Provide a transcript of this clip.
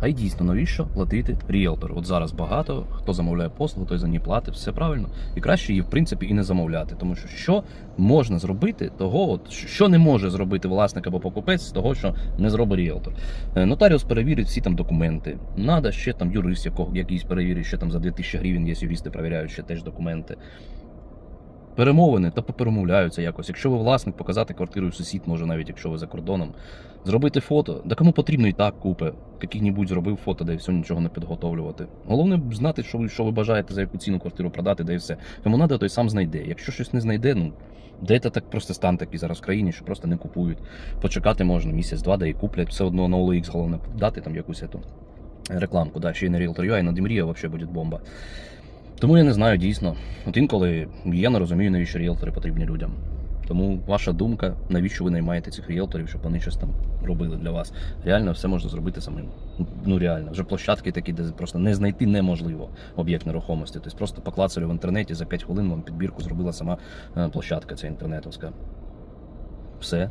А й дійсно, навіщо платити ріелтору? От зараз багато хто замовляє послугу, той за ній платить, все правильно. І краще її, в принципі, і не замовляти. Тому що що можна зробити того, от, що не може зробити власник або покупець з того, що не зробить ріелтор. Е, Нотаріус перевірить всі там документи. Надо ще там юрист, якого якийсь перевірить, ще там за 2000 гривень є юристи, перевіряють ще теж документи. Перемовини та поперемовляються якось. Якщо ви власник, показати квартиру сусід, може навіть якщо ви за кордоном, зробити фото. Да кому потрібно і так купи. Яких-небудь зробив фото, де все нічого не підготовлювати. Головне знати, що ви, що ви бажаєте за яку ціну квартиру продати, де і все. Кому треба, той сам знайде. Якщо щось не знайде, ну де це так просто стан такий зараз в країні, що просто не купують. Почекати можна місяць-два, де і куплять. Все одно на OLX головне дати там якусь ету рекламку. Да, ще й на Realtor.ua, і на Демрія взагалі буде бомба. Тому я не знаю дійсно. От інколи я не розумію, навіщо ріелтори потрібні людям. Тому ваша думка, навіщо ви наймаєте цих ріелторів, щоб вони щось там робили для вас. Реально все можна зробити самим. Ну реально, вже площадки такі, де просто не знайти неможливо об'єкт нерухомості. Тобто просто поклацали в інтернеті за 5 хвилин вам підбірку зробила сама е, площадка ця інтернетовська. Все.